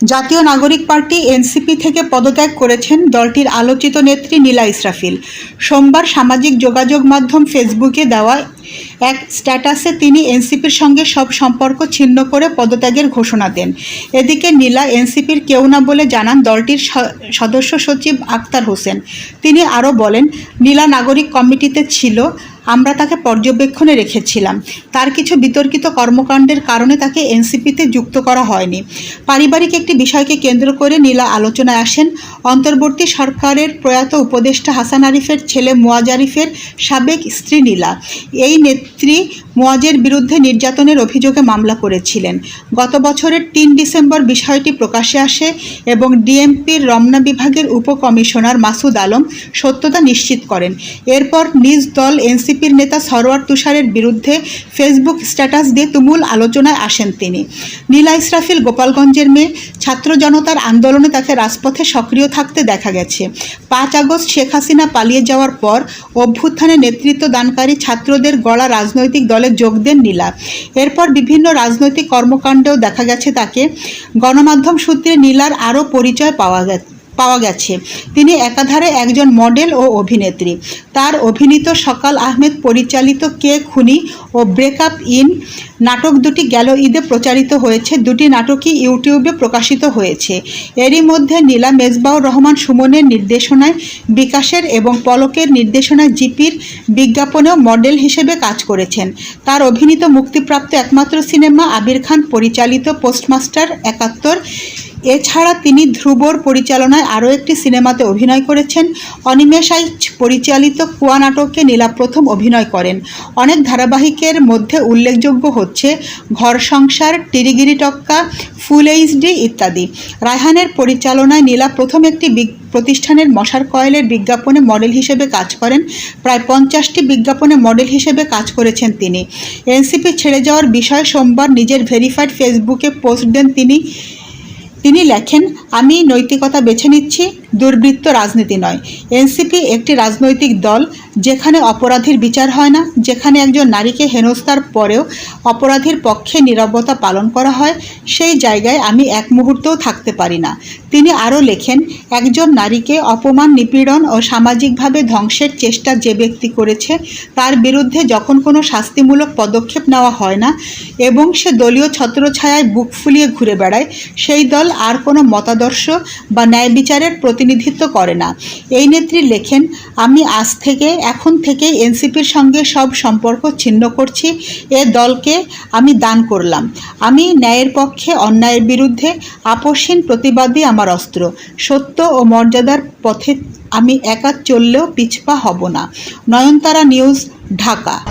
জাতীয় নাগরিক party NCP থেকে পদত্যাগ করেছেন দলটির আলোচিত নেত্রী নীলা ইসরাফিল। সোমবার সামাজিক যোগাযোগ মাধ্যম ফেসবুকে দেওয়া এক স্ট্যাটাসে তিনি এনসিপির সঙ্গে সব সম্পর্ক ছিন্ন করে পদত্যাগের ঘোষণা দেন। এদিকে নীলা এনসিপির কেউ না বলে জানান দলটির সদস্য সচিব আক্তার হোসেন। তিনি আরও বলেন, নীলা নাগরিক কমিটিতে ছিল, আমরা তাকে পর্যবেক্ষণে রেখেছিলাম। তার কিছু বিতর্কিত কর্মকাণ্ডের কারণে তাকে এনসিপিতে যুক্ত করা হয়নি। পারিবারিক একটি বিষয়কে কেন্দ্র করে নীলা আলোচনায় আসেন। অন্তর্বর্তী সরকারের প্রয়াত উপদেষ্টা হাসান আরিফের ছেলে মোয়াজ আরিফের সাবেক স্ত্রী নীলা। এই নেত্রী মোয়াজের বিরুদ্ধে নির্যাতনের অভিযোগে মামলা করেছিলেন। গত বছরের তিন ডিসেম্বর বিষয়টি প্রকাশ্যে আসে এবং ডিএমপির রমনা বিভাগের উপকমিশনার মাসুদ আলম সত্যতা নিশ্চিত করেন। এরপর নিজ দল এনসিপির নেতা সরোয়ার তুষারের বিরুদ্ধে ফেসবুক স্ট্যাটাস দিয়ে তুমুল আলোচনায় আসেন তিনি। নীলা ইসরাফিল গোপালগঞ্জের মেয়ে ছাত্র জনতার আন্দোলনে তাকে রাজপথে সক্রিয় থাকতে দেখা গেছে। পাঁচ আগস্ট শেখ হাসিনা পালিয়ে যাওয়ার পর অভ্যুত্থানে নেতৃত্ব দানকারী ছাত্রদের গড়া রাজনৈতিক দলে যোগ দেন নীলা। এরপর বিভিন্ন রাজনৈতিক কর্মকাণ্ডেও দেখা গেছে তাকে। গণমাধ্যম সূত্রে নীলার আরও পরিচয় পাওয়া গেছে। পাওয়া গেছে। তিনি একাধারে একজন মডেল ও অভিনেত্রী। তার অভিনীত সকাল আহমেদ পরিচালিত কে খুনি ও ব্রেকআপ ইন নাটক দুটি গেল ঈদে প্রচারিত হয়েছে। দুটি নাটকই ইউটিউবে প্রকাশিত হয়েছে। এরই মধ্যে নীলা মেজবাউর রহমান সুমনের নির্দেশনায়, বিকাশের এবং পলকের নির্দেশনায় জিপির বিজ্ঞাপনেও মডেল হিসেবে কাজ করেছেন। তার অভিনীত মুক্তিপ্রাপ্ত একমাত্র সিনেমা আবির খান পরিচালিত পোস্টমাস্টার একাত্তর এছাড়া তিনি ধ্রুবর পরিচালনায় আরও একটি সিনেমাতে অভিনয় করেছেন। অনিমেষাইচ পরিচালিত কুয়া নাটকে নীলা প্রথম অভিনয় করেন। অনেক ধারাবাহিকের মধ্যে উল্লেখযোগ্য হচ্ছে ঘর সংসার, টিরিগিরি টক্কা, ফুল এইচডি ইত্যাদি। রায়হানের পরিচালনায় নীলা প্রথম একটি প্রতিষ্ঠানের মশার কয়েলের বিজ্ঞাপনে মডেল হিসেবে কাজ করেন। প্রায় পঞ্চাশটি বিজ্ঞাপনে মডেল হিসেবে কাজ করেছেন তিনি। এনসিপি ছেড়ে যাওয়ার বিষয়ে সোমবার নিজের ভেরিফাইড ফেসবুকে পোস্ট দেন তিনি। তিনি লেখেন, আমি নৈতিকতা বেছে নিচ্ছি, দুর্বৃত্ত রাজনীতি নয়। এনসিপি একটি রাজনৈতিক দল, যেখানে অপরাধীর বিচার হয় না, যেখানে একজন নারীকে হেনস্থার পরেও অপরাধীর পক্ষে নীরবতা পালন করা হয়, সেই জায়গায় আমি এক মুহূর্তও থাকতে পারি না। তিনি আরও লেখেন, একজন নারীকে অপমান, নিপীড়ন ও সামাজিকভাবে ধ্বংসের চেষ্টা যে ব্যক্তি করেছে, তার বিরুদ্ধে যখন কোনো শাস্তিমূলক পদক্ষেপ নেওয়া হয় না এবং সে দলীয় ছত্রছায়ায় বুক ফুলিয়ে ঘুরে বেড়ায়, সেই দল আর কোনো মতাদর্শ বা ন্যায় বিচারের প্রতিনিধিত্ব করে না। এই নেত্রী লেখেন, আমি আজ থেকে, এখন থেকে এনসিপির সঙ্গে সব সম্পর্ক ছিন্ন করছি। এ দলকে আমি দান করলাম। আমি ন্যায়ের পক্ষে অন্যায়ের বিরুদ্ধে আপসহীন প্রতিবাদী আমার অস্ত্র। সত্য ও মর্যাদার পথে আমি একা চললেও পিছপা হব না। নয়নতারা নিউজ, ঢাকা।